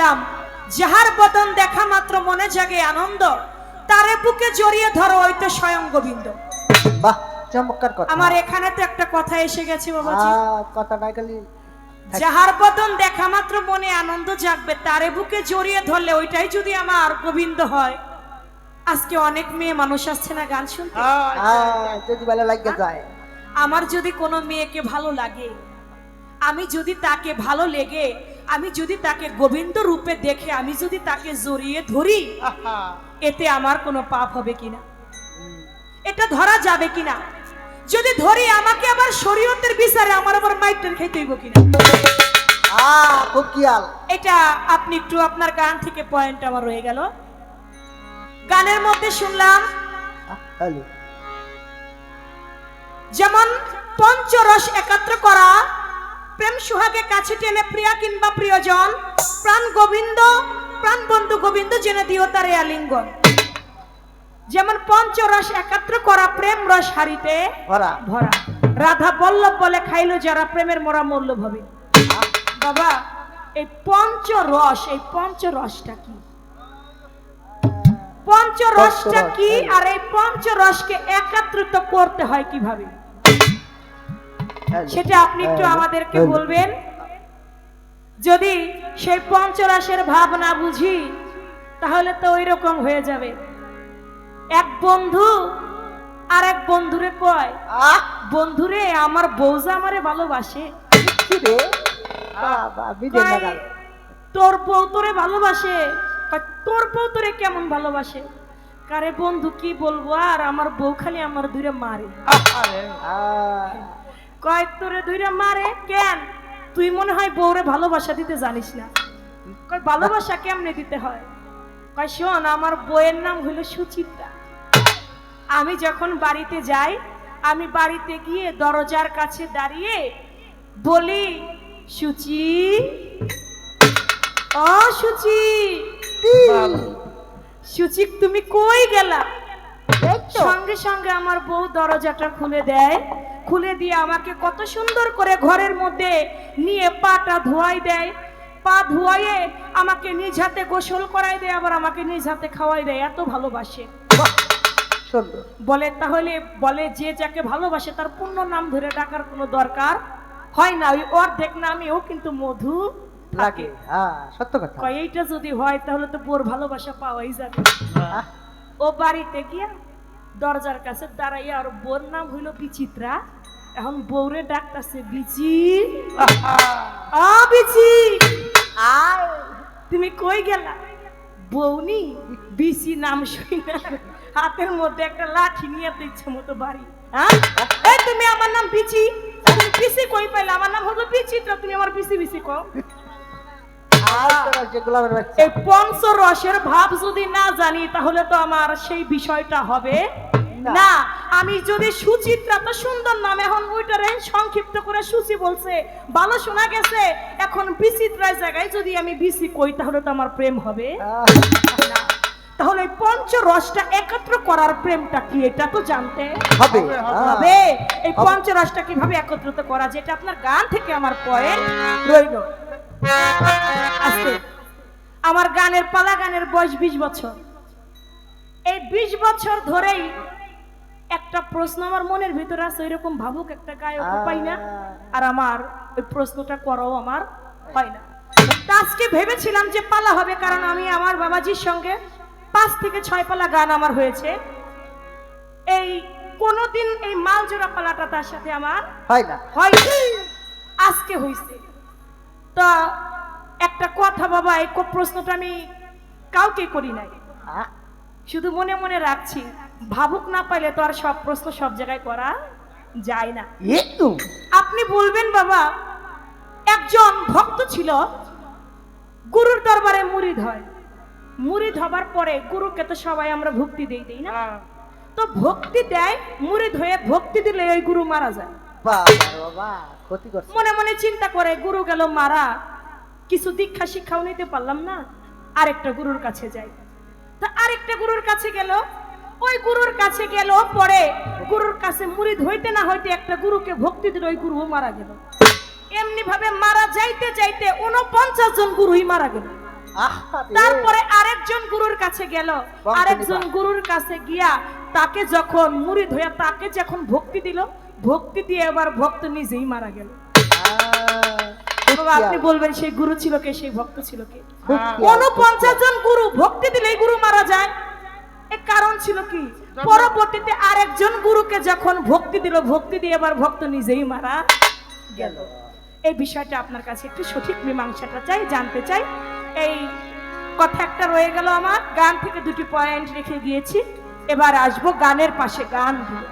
বলেছিলাম যাহার বদন দেখা মাত্র মনে জাগে আনন্দ তারে বুকে জড়িয়ে ধরো ওই তো স্বয়ং গোবিন্দ। বাহ চমৎকার কথা। আমার এখানে তো একটা কথা এসে গেছে বাবাজি। খালি। যাহার বদন দেখা মাত্র মনে আনন্দ জাগবে তারে বুকে জড়িয়ে ধরলে ওইটাই যদি আমার গোবিন্দ হয়। আজকে অনেক মেয়ে মানুষ আসছে না গান শুনতে? যদি ভালো লাগে যায়। আমার যদি কোনো মেয়েকে ভালো লাগে আমি যদি তাকে ভালো লেগে আমি যদি তাকে গোবিন্দ রূপে দেখে আমি যদি তাকে জড়িয়ে ধরি এতে আমার কোনো পাপ হবে কিনা? এটা ধরা যাবে কিনা? যদি ধরি আমাকে আবার শরীয়তের বিচারে আমার আবার মাইটের খেতে হইব কিনা? খুব এটা আপনি একটু আপনার গান থেকে পয়েন্ট আমার রয়ে গেল। গানের মধ্যে শুনলাম যেমন পঞ্চরস একাত্র করা প্রেম সুহাগে কাছে টেনে প্রিয়া কিংবা প্রিয়জন প্রাণ গোবিন্দ প্রাণ বন্ধু গোবিন্দ জেনে দিও তার আলিঙ্গন। যেমন পঞ্চরস একাত্র করা প্রেম রস হারিতে ভরা। ভরা। রাধা বল্লভ বলে খাইলো যারা প্রেমের মরা মূল্য ভাবে বাবা এই পঞ্চরস এই পঞ্চরসটা কি? পঞ্চরসটা কি আর এই পঞ্চরসকে একত্রিত করতে হয় কীভাবে। সেটা আপনি একটু আমাদেরকে বলবেন। যদি সেই পঞ্চরাসের ভাব না বুঝি তাহলে তো ওই রকম হয়ে যাবে। এক বন্ধু আর এক বন্ধুরে কয় বন্ধুরে আমার বউজা আমারে ভালোবাসে। তোর বউ তোরে ভালোবাসে? তোর বউ তোরে কেমন ভালোবাসে? কারে বন্ধু কি বলব আর আমার বউ খালি আমার দূরে মারে। কয় তোরে দূরে মারে? কেন? তুই মনে হয় বউরে ভালোবাসা দিতে জানিস না। কয় ভালোবাসা কেমনে দিতে হয়? কয় শোন আমার বইয়ের নাম হলো সুচিত্রা। আমি যখন বাড়িতে যাই আমি বাড়িতে গিয়ে দরজার কাছে দাঁড়িয়ে বলি সুচি ও সুচি সুচি তুমি কই গেলা? সঙ্গে সঙ্গে আমার বউ দরজাটা খুলে দেয়। খুলে দিয়ে আমাকে কত সুন্দর করে ঘরের মধ্যে নিয়ে পাটা ধোয়াই দেয়। পা ধোয়াইয়ে আমাকে নিজ হাতে গোসল করাই দেয় আবার আমাকে নিজ হাতে খাওয়াই দেয়। এত ভালোবাসে। বলে তাহলে বলে যে যাকে ভালোবাসে তার পূর্ণ নাম ধরে ডাকার কোনো দরকার হয় না। ওই অর্ধেক নামেও কিন্তু মধু লাগে। থাকে। হ্যাঁ সত্য কথা। কয় এইটা যদি হয় তাহলে তো বোর ভালোবাসা পাওয়াই যাবে। ও বাড়িতে গিয়া দরজার কাছে দাঁড়াইয়া আর বোর নাম হইল বিচিত্রা। এখন বউরে ডাকতাছে বিচি। আ বিচি। আয়। তুমি কই গেলা? বউনি বিচি নাম শুই না হাতের মধ্যে একটা লাঠি নিয়ে তো ইচ্ছে মতো বাড়ি। হ্যাঁ এই তুমি আমার নাম বিচি? তুমি বিচি কই পাইলা? আমার নাম হলো বিচিত্রা তুমি আমার বিচি বিচি কও। এই পঞ্চ রসের ভাব যদি না জানি তাহলে তো আমার সেই বিষয়টা হবে। না। আমি যদি সুচিত্রা তো সুন্দর নাম এখন ওইটারে সংক্ষিপ্ত করে সুচি বলছে। ভালো শোনা গেছে এখন বিচিত্রার জায়গায় যদি আমি বিচি কই তাহলে তো আমার প্রেম হবে। তাহলে পঞ্চ রসটা একত্র করার প্রেমটা কি এটা তো জানতে। হবে। হবে এই পঞ্চ রসটা কীভাবে একত্রিত করা যেটা আপনার গান থেকে আমার পয়েন্ট রইল। আস্তে আমার গানের পালা গানের বয়স বিশ বছর। এই বিশ বছর ধরেই একটা প্রশ্ন আমার মনের ভিতরে আছে এরকম ভাবুক একটা গায়ক পাই না আর আমার ওই প্রশ্নটা করাও আমার হয় না। আজকে ভেবেছিলাম যে পালা হবে কারণ আমি আমার বাবাজির সঙ্গে পাঁচ থেকে ছয় পালা গান আমার হয়েছে। এই কোনোদিন এই মালজোড়া পালাটা তার সাথে আমার হয় না। হয় আজকে হয়েছে তা একটা কথা বাবা এই প্রশ্নটা আমি কাউকে করি নাই। শুধু মনে মনে রাখছি ভাবুক না পাইলে তো আর সব প্রশ্ন সব জায়গায় করা যায় না। একটু আপনি বলবেন বাবা একজন ভক্ত ছিল গুরুর দরবারে মুড়ি হয় মুড়ি ধবার পরে গুরুকে তো সবাই আমরা ভক্তি দেই দেই না? তো ভক্তি দেয় মুড়ি হয়ে ভক্তি দিলে ওই গুরু মারা যায়। বাবা বাবা ক্ষতি করছে। মনে মনে চিন্তা করে গুরু গেল মারা। কিছু দীক্ষা শিক্ষাও নিতে পারলাম না। আরেকটা গুরুর কাছে যাই। তা আরেকটা গুরুর কাছে গেল ওই গুরুর কাছে গেল পরে গুরুর কাছে মুরিদ হইতে না হইতে একটা গুরুকে ভক্তি দিল ওই গুরু মারা গেল। এমনি ভাবে মারা যাইতে যাইতে উনপঞ্চাশ জন গুরুই মারা গেল। তারপরে আরেকজন গুরুর কাছে গেল আরেকজন গুরুর কাছে গিয়া তাকে যখন মুড়ি ধোয়া তাকে যখন ভক্তি দিল ভক্তি দিয়ে এবার ভক্ত নিজেই মারা গেল। আপনি বলবেন সেই গুরু ছিল কে সেই ভক্ত ছিল কে? উনপঞ্চাশ জন গুরু ভক্তি দিলেই গুরু মারা যায়। এর কারণ ছিল কি? পরবর্তীতে আরেকজন গুরুকে যখন ভক্তি দিল ভক্তি দিয়ে এবার ভক্ত নিজেই মারা গেল। এই বিষয়টা আপনার কাছে একটু সঠিক মীমাংসাটা চাই জানতে চাই। এই কথা একটা রয়ে গেল আমার গান থেকে দুটি পয়েন্ট রেখে গিয়েছি। এবার আসব গানের পাশে গান দিয়ে।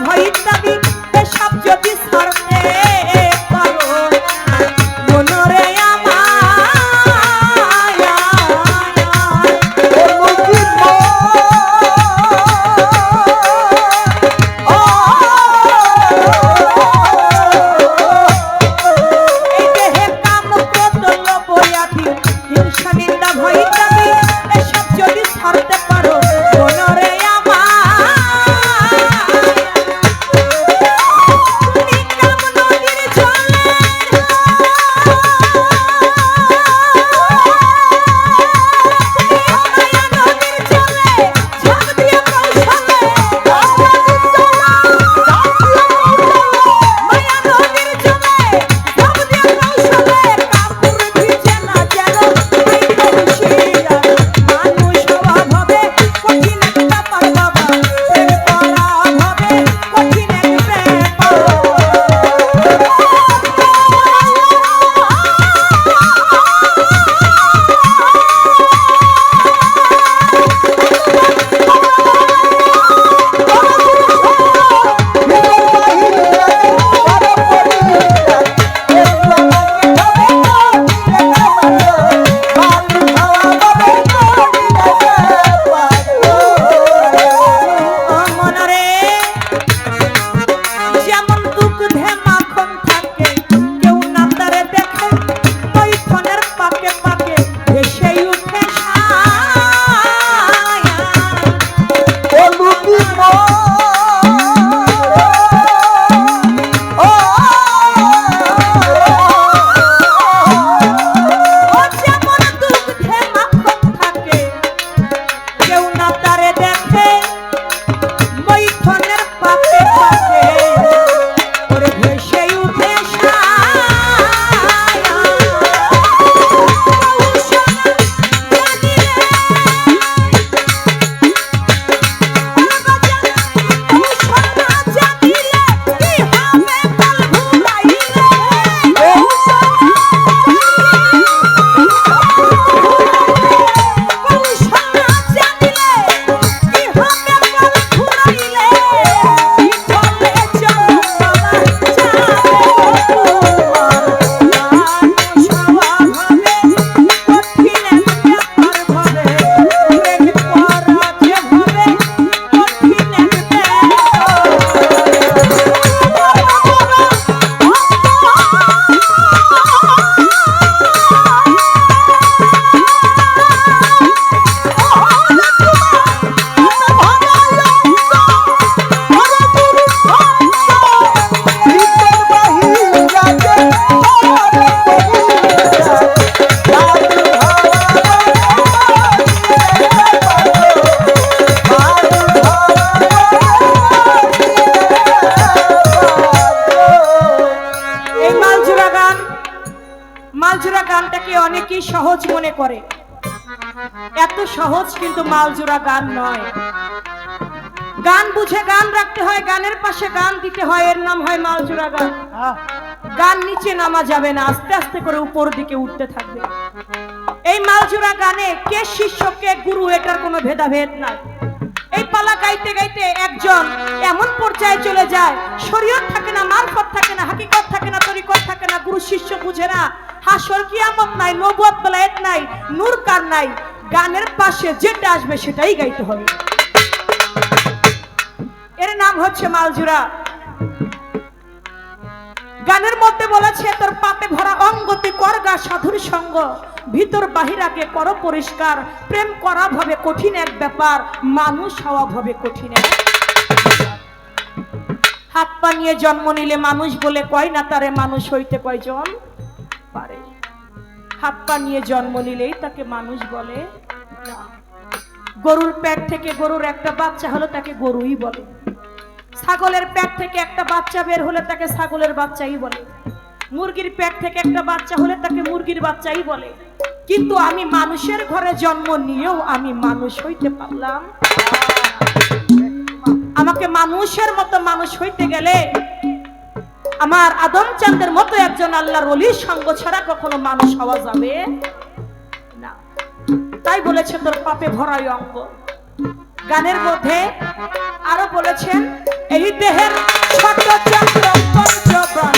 ভয় দাবি সব যদি কিন্তু মালজোড়া গান নয়। গান বুঝে গান রাখতে হয় গানের পাশে গান দিতে হয় এর নাম হয় মালজোড়া গান। গান নিচে নামা যাবে না আস্তে আস্তে করে উপর দিকে উঠতে থাকবে। এই মালজোড়া গানে কে শিষ্য কে গুরু এটার কোনো ভেদাভেদ নাই। এই পালা গাইতে গাইতে একজন এমন পর্যায়ে চলে যায় শরীয়ত থাকে না মারফত থাকে না হাকিকত থাকে না তরিকত থাকে না গুরু শিষ্য বুঝে না হাসর কিয়ামত নাই নবুয়ত বেলায়েত নাই নূর কার নাই গানের পাশে যেটা আসবে সেটাই গাইতে হবে। এর নাম হচ্ছে মালজুরা। গানের মধ্যে বলেছে, তোর পাপে ভরা অঙ্গতি করগা সাধুর সঙ্গ। ভিতর বাহিরাকে কর পরিষ্কার। প্রেম করা ভাবে কঠিন এক ব্যাপার, মানুষ হওয়া ভাবে কঠিন এক হাত পা নিয়ে জন্ম নিলে মানুষ বলে, কয় না তারে মানুষ হইতে কয়জন পারে? হাত পা নিয়ে জন্ম নিলেই তাকে মানুষ বলে। গরুর পেট থেকে গরুর একটা বাচ্চা হলো তাকে গরুই বলে। ছাগলের পেট থেকে একটা বাচ্চা বের হলে তাকে ছাগলের বাচ্চাই বলে। মুরগির পেট থেকে একটা বাচ্চা হলে তাকে মুরগির বাচ্চাই বলে। কিন্তু আমি মানুষের ঘরে জন্ম নিয়েও আমি মানুষ হইতে পারলাম। আমাকে মানুষের মতো মানুষ হইতে গেলে আমার আদম চাঁদের মতো একজন আল্লাহর অলির সঙ্গ ছাড়া কখনো মানুষ হওয়া যাবে না। তাই বলেছে তোর পাপে ভরাই অঙ্গ। গানের মধ্যে আরও বলেছেন, এই দেহের ছোট চন্দ্র পঞ্চপ্রাণ